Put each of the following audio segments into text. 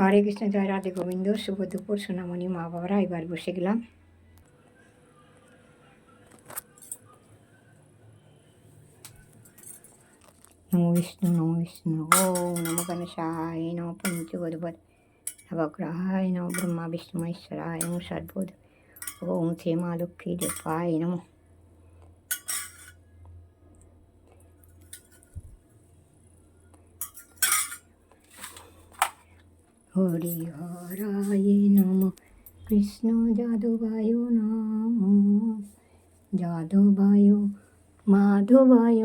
হরে কৃষ্ণ, জয় রাধে গোবিন্দ। শুভ দুপুর, সোনামণি মা বাবারা, এবার বসে গেলাম। নমো বিষ্ণু নমো বিষ্ণু, ওম নমো গণেশায় নমো পঞ্চগোধবদ নবগ্রহায় নমো ব্রহ্মা বিষ্ণু মহেশ্বরায় নমো সদ্বোধ ওম শ্রী মা লক্ষ্মী দেবায় নমো। হরি হরায় নম। কৃষ্ণ যাদবায় নম। যাদবায়, মাধবায়,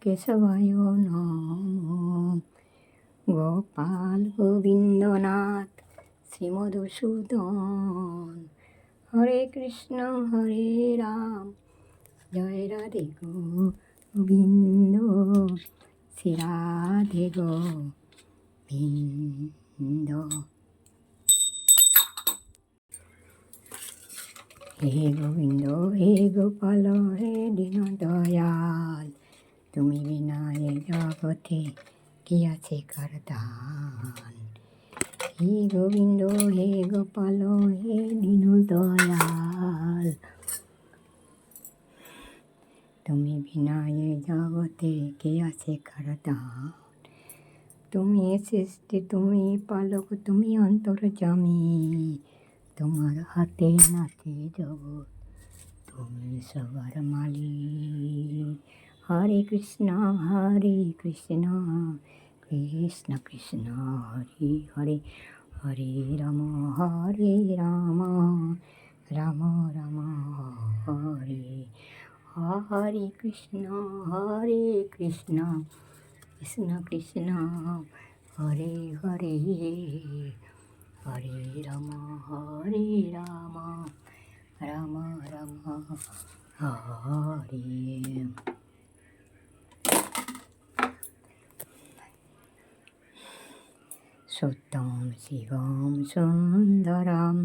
কেশবায় নম। গোপাল গোবিন্দনাথ শ্রীমধুসূদন। হরে কৃষ্ণ, হরে রাম। জয় রাধে গোবিন্দ। শ্রী রাধে গোবিন্দ। হে গোবিন্দ, হে গোপাল, হে দীন দয়াল তুমি বিনা জগতে কি আছে কারদান হে গোবিন্দ, হে গোপাল, হে দীন দয়াল তুমি বিনা জগতে কে আছে কারদান তুমি সৃষ্টি, তুমি পালক, তুমি অন্তর্জামী তোমার হাতে নাতে জগৎ, তুমি সবার মালিক। হরে কৃষ্ণ হরে কৃষ্ণ কৃষ্ণ কৃষ্ণ, হরে হরে হরে রাম হরে রাম রাম রাম, হরে। হরে কৃষ্ণ হরে কৃষ্ণ। কৃষ্ণ কৃষ্ণ, হরে হরে হরে রাম হরে রাম রাম রাম, হরে। সত্যম শিবম সুন্দরম,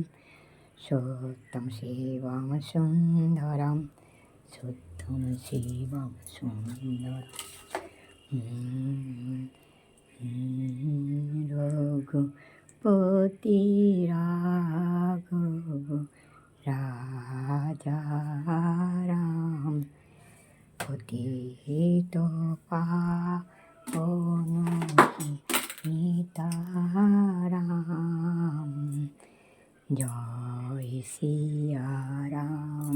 সত্যম শিবম সুন্দরম, সত্যম শিবম সুন্দর রঘুপতি রাঘব রাজা রাম পতিত পাবন নিতারাম জয় সিয়া রাম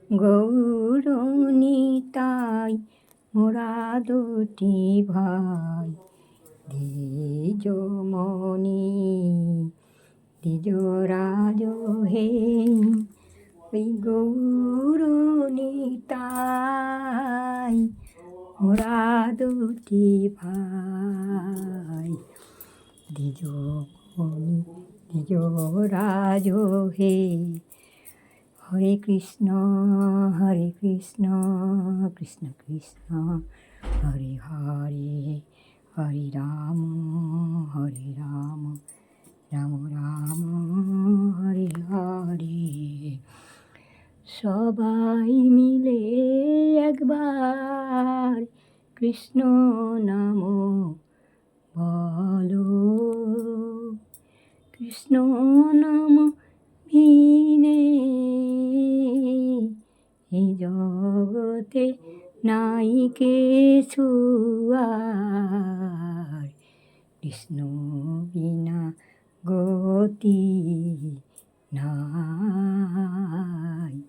গৌরণিতাই মোরা দুটি ভাই। দ্বিজমণি দ্বিজরাজ হে ওই গৌরণিতাই মোরা দুটি ভাই। দ্বিজমণি দ্বিজরাজ হে হরে কৃষ্ণ হরে কৃষ্ণ কৃষ্ণ কৃষ্ণ, হরে হরে হরে রাম হরে রাম রাম রাম, হরে হরে। সবাই মিলে একবার কৃষ্ণ নাম বলো। কৃষ্ণ নাম বিনে এই জগতে নাই কে আর। কৃষ্ণ বিনা গতি নাই।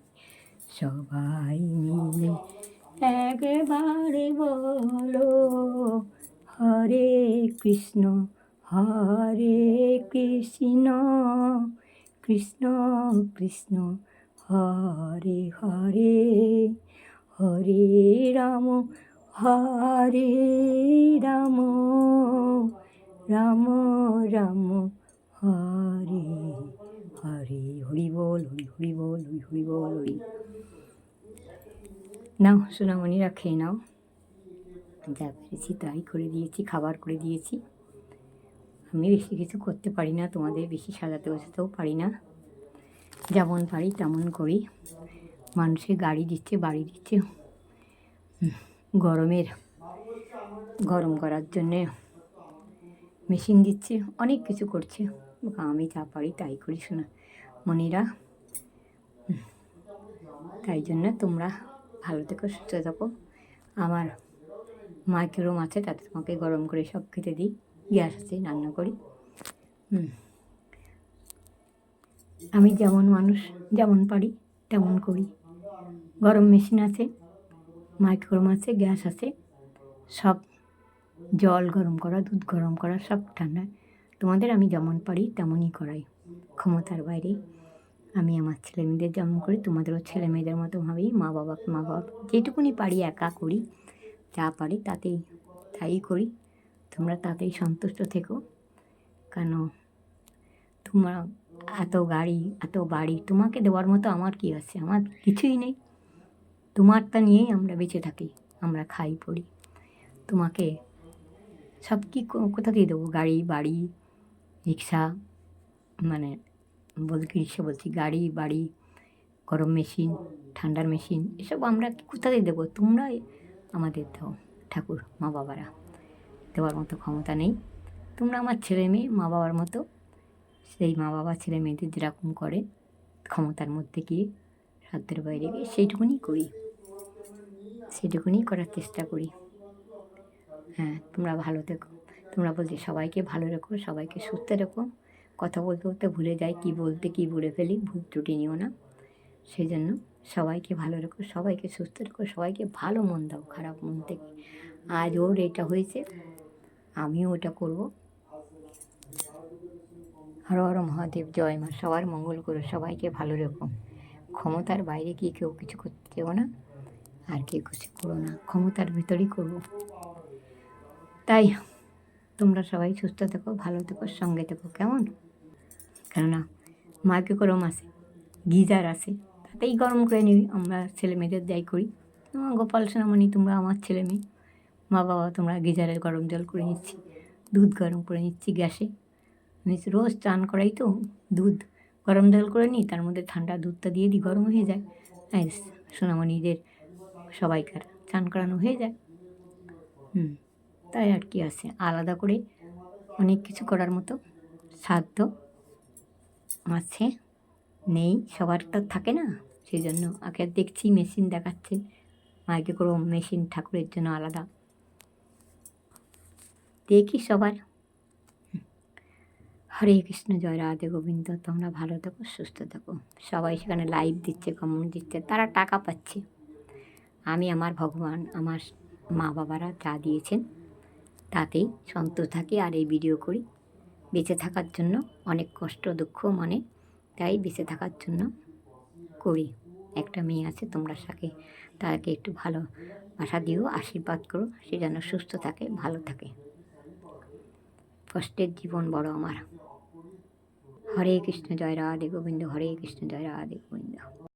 সবাই মিলে একবারে বলো, হরে কৃষ্ণ হরে কৃষ্ণ কৃষ্ণ কৃষ্ণ হরে হরে হরে রাম হরে রাম রাম রাম, হরে হরে। হরি বল, হরি হরি বল, হরি হরি বল, হরি। নাও সোনামণিরা খেয়ে নাও। যা পেরেছি তাই করে দিয়েছি, খাবার করে দিয়েছি। আমি বেশি কিছু করতে পারি না, তোমাদের বেশি সাজাতে বসাতেও পারি না। যেমন পারি, তেমন করি। মানুষের গাড়ি দিচ্ছে, বাড়ি দিচ্ছে। গরমের, গরম করার জন্যে মেশিন দিচ্ছে, অনেক কিছু করছে। আমি যা পারি তাই করি, শোনা। মনিরা তাই জন্য তোমরা ভালো থেকো, সুস্থ থাকো। আমার মাইক্রোম আছে তাতে তোমাকে গরম করে সব খেতে দিই। গ্যাস আছে, রান্না করি। হুম আমি যেমন মানুষ যেমন পারি, তেমন করি। গরম মেশিন আছে মাইক্রোম আছে, গ্যাস আছে, সব জল গরম করা, দুধ গরম করা, সব ঠান্ডা। তোমাদের আমি যেমন পারি, তেমনই করাই। ক্ষমতার বাইরে আমি আমার ছেলে মেয়েদের যেমন করি, তোমাদেরও ছেলে মেয়েদের মতো ভাবেই মা বাবা মা বাবা যেটুকুনি পারি একা করি, যা পারি তাতেই, তাই করি। তোমরা তাতেই সন্তুষ্ট থেকো। কেন? তোমরা এত গাড়ি, এত বাড়ি, তোমাকে দেওয়ার মতো আমার কি আছে? আমার কিছুই নেই। তোমারটা নিয়েই আমরা বেঁচে থাকি, আমরা খাই, পড়ি। তোমাকে সব কি কোথা দিয়ে দেবো? গাড়ি, বাড়ি, রিক্সা মানে বলতে রিক্সা বলছি, গাড়ি, বাড়ি, গরম মেশিন, ঠান্ডার মেশিন, এসব আমরা কোথা দিয়ে দেবো? তোমরাই আমাদের দাও, ঠাকুর মা বাবারা দেওয়ার মতো ক্ষমতা নেই। তোমরা আমার ছেলে মেয়ে মা বাবার মতো সেই মা বাবা ছেলে মেয়েদের যেরকম করে ক্ষমতার মধ্যে গিয়ে সাধ্যের বাইরে গিয়ে সেইটুকুনি করি। সেটুকুনি করার চেষ্টা করি। হ্যাঁ তোমরা ভালো থেকো। তোমরা বলছে, সবাইকে ভালো রেখো, সবাইকে সুস্থ রেখো। কথা বলতে বলতে ভুলে যাই, কী বলতে কী বলে ফেলি, ভুল ত্রুটি নিও না। সেই জন্য সবাইকে ভালো রেখো, সবাইকে সুস্থ রেখো, সবাইকে ভালো মন দাও, খারাপ মন থেকে। আজ ওর এটা হয়েছে, আমিও ওটা করব। হর হর মহাদেব, জয় মা সবার মঙ্গল করো। সবাইকে ভালো রেখো। ক্ষমতার বাইরে গিয়ে কেউ কিছু করতে দেবো না? আর কেউ কিছু করো না। ক্ষমতার ভিতরেই করব। তাই তোমরা সবাই সুস্থ থেকো, ভালো থেকো, সঙ্গে থেকো, কেমন? কেননা মাকে গরম আসে গিজার আসে তাতেই গরম করে নিবি। আমরা ছেলে মেয়েদের যাই করি। গোপাল সোনামণি, তোমরা আমার ছেলে মেয়ে। মা বাবা, তোমরা গিজারের গরম জল করে নিচ্ছি, দুধ গরম করে নিচ্ছি গ্যাসে। রোজ চান করাই তো দুধ। গরম জল করে নিই, তার মধ্যে ঠান্ডা দুধটা দিয়ে দিই, গরম হয়ে যায়। সোনামণিদের সবাইকার চান করানো হয়ে যায়। হুম, তাই আর কি আছে, আলাদা করে অনেক কিছু করার মতো সাধ্য আছে, নেই, সবার তো থাকে না। সেই জন্য আগে দেখছি, মেশিন দেখাচ্ছে মাইকে করে মেশিন ঠাকুরের জন্য আলাদা। দেখি সবার। হরে কৃষ্ণ, জয় রাধে গোবিন্দ। তোমরা ভালো থাকো, সুস্থ থাকো। সবাই সেখানে লাইভ দিচ্ছে কমেন্ট দিচ্ছে, তারা টাকা পাচ্ছে। আমি, আমার ভগবান, আমার মা বাবারা যা দিয়েছেন, তাতেই সন্তোষ থাকি আর এই ভিডিও করি। বেঁচে থাকার জন্য অনেক কষ্ট, দুঃখ মনে, তাই বেঁচে থাকার জন্য করি। একটা মেয়ে আছে, তোমরা সাথে তাকে একটু ভালো বাসা দিও, আশীর্বাদ করো, সে যেন সুস্থ থাকে, ভালো থাকে। কষ্টের জীবন বড় আমার। হরে কৃষ্ণ জয় রাধে গোবিন্দ হরে কৃষ্ণ জয় রাধে গোবিন্দ।